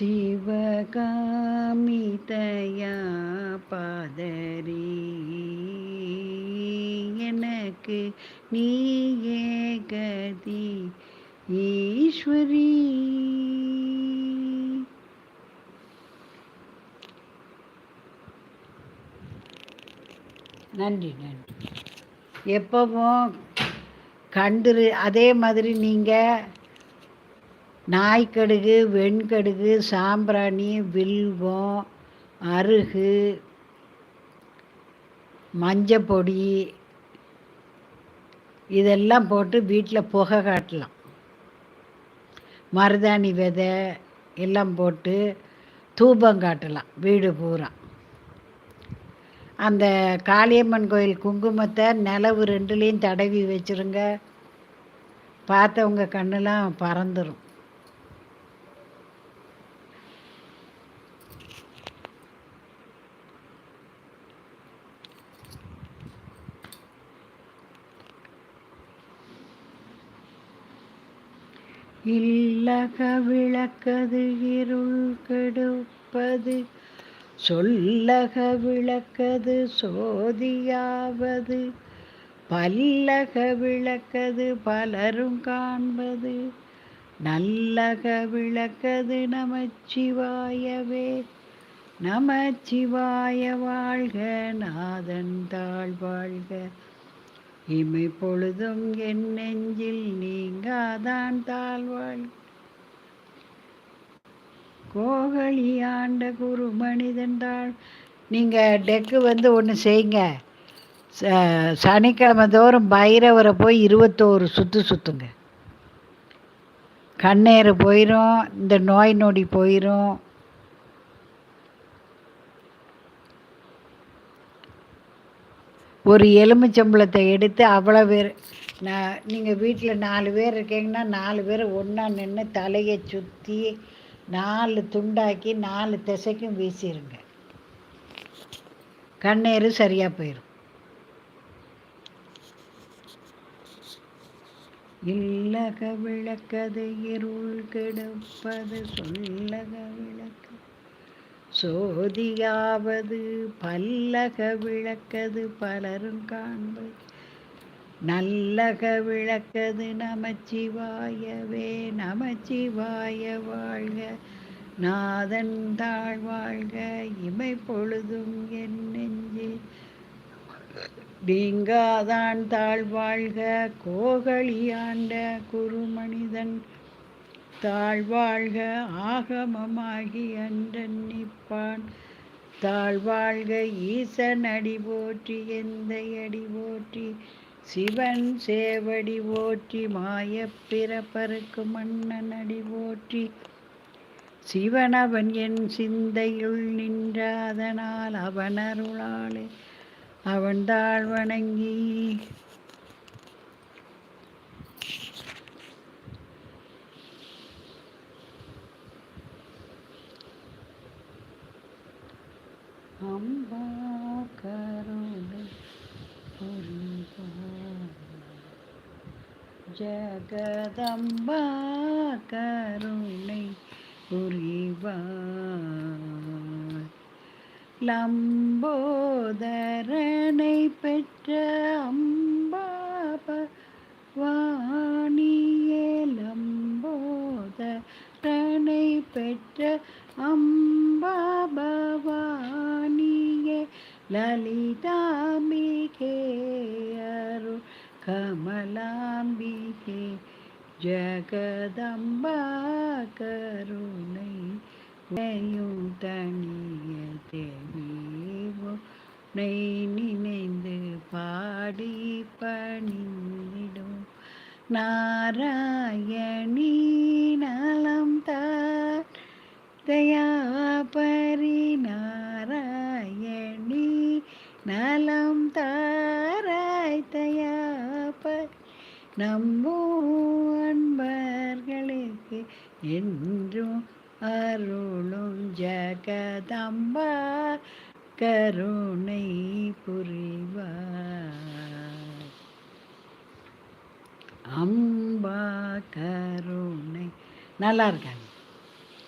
சிவகாமிதயா பாதரி எனக்கு நீயே கதி ஈஸ்வரி. நன்றி நன்றி. எப்பவும் கண்டுரு அதே மாதிரி நீங்கள் நாய்க்கடுகு வெண்கடுகு சாம்பிராணி வில்வம் அருகு மஞ்சப்பொடி இதெல்லாம் போட்டு வீட்டில் புகை காட்டலாம். மருதாணி விதை எல்லாம் போட்டு தூபம் காட்டலாம் வீடு பூரா. அந்த காளியம்மன் கோயில் குங்குமத்தை நிலவு ரெண்டுலேயும் தடவி வச்சுருங்க. பார்த்தவங்க கண்ணெலாம் பறந்துடும் இல்லக விளக்கது இருள் கெடுப்பது சொல்லக விளக்கது சோதியாவது பல்லக விளக்கது பலரும் காண்பது நல்லக விளக்கது நமச்சிவாயவே. நமச்சிவாய வாழ்க நாதன் தாழ் வாழ்க இமை பொழுதும் என் நெஞ்சில் நீ நீங்காதான் தாழ்வாள். கோகலி ஆண்ட குரு மனிதன் தாழ். நீங்கள் டெக்கு வந்து ஒன்று செய்யுங்க சனிக்கிழமை தோறும் பைரவரை போய் இருபத்தோரு சுற்று சுற்றுங்க கண்ணேறு போயிடும் இந்த நோய் நொடி போயிடும் ஒரு எலுமிச்சம்பளத்தை எடுத்து அவ்வளோ பேர் நான் நீங்கள் வீட்டில் நாலு பேர் இருக்கீங்கன்னா நாலு பேர் ஒன்றா நின்று தலையை சுற்றி நாலு துண்டாக்கி நாலு திசைக்கும் வீசிடுங்க கண்ணீர் சரியாக போயிடும் இல்லக விளக்கது இருள் கெடுப்பது சொல்லக விளக்க. சோதியாவது பல்லக விளக்கது பலரும் காண்பது. நல்லக விளக்கது நமச்சிவாயவே நமச்சிவாய வாழ்க. நாதன் தாழ் வாழ்க இமை பொழுதும் என் நெஞ்சில் நீங்காதான் தாழ் வாழ்க கோகலியாண்ட குருமனிதன். தாழ்வாழ்க ஆகமமாகி அன்றன் நிற்பான். தாழ்வாழ்க ஈசன் அடி போற்றி எந்த அடி போற்றி. சிவன் சேவடி ஓற்றி மாயப்பிறப்பருக்கு மன்னன் அடி ஓற்றி சிவன் அவன் என் சிந்தையுள் நின்றாதனால் அவனருளாளே அவன் அவன் தாழ் வணங்கி. அம்பா ஜகதம்பா கருணை புரிவார். லம்போதரனை பெற்ற அம்பாப வாணியே லம்போதரனை பெற்ற அம்பாபவாணியே லலிதாம்பிகே அருள் கமலாம்பிகே ஜகதம்பா கருணை நெய்யும் தனிய தேவோ நெய் நினைந்து பாடி பணிந்திடும் நாராயணி நலம் தார் நம்போ அன்பர்களுக்கு என்றும் அருளும் ஜகதம்பா கருணை புரிவார். அம்பா கருணை. நல்லா இருக்காங்க.